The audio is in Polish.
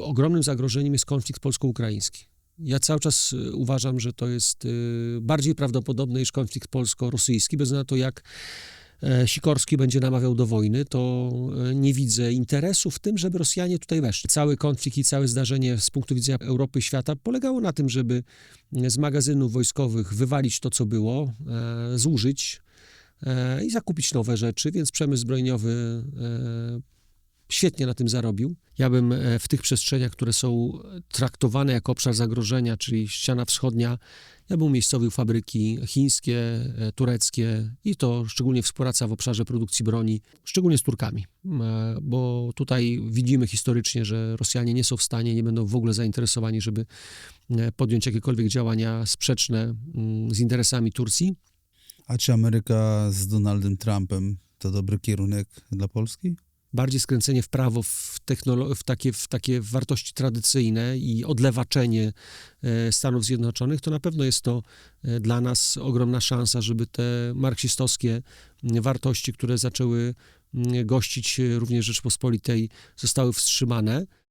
ogromnym zagrożeniem jest konflikt polsko-ukraiński. Ja cały czas y, uważam, że to jest y, bardziej prawdopodobne niż konflikt polsko-rosyjski, bez na to, jak e, Sikorski będzie namawiał do wojny, to e, nie widzę interesu w tym, żeby Rosjanie tutaj weszli. Cały konflikt i całe zdarzenie z punktu widzenia Europy i świata polegało na tym, żeby z magazynów wojskowych wywalić to, co było, e, zużyć e, i zakupić nowe rzeczy, więc przemysł zbrojeniowy e, świetnie na tym zarobił. Ja bym e, w tych przestrzeniach, które są traktowane jako obszar zagrożenia, czyli ściana wschodnia, ja bym umiejscowił fabryki chińskie, e, tureckie i to szczególnie współpraca w obszarze produkcji broni, szczególnie z Turkami, E, bo tutaj widzimy historycznie, że Rosjanie nie są w stanie, nie będą w ogóle zainteresowani, żeby podjąć jakiekolwiek działania sprzeczne mm, z interesami Turcji. A czy Ameryka z Donaldem Trumpem to dobry kierunek dla Polski? Bardziej skręcenie w prawo, w, technolo- w, takie, w takie wartości tradycyjne i odlewaczenie e, Stanów Zjednoczonych, to na pewno jest to e, dla nas ogromna szansa, żeby te marksistowskie wartości, które zaczęły gościć również Rzeczpospolitej, zostały wstrzymane.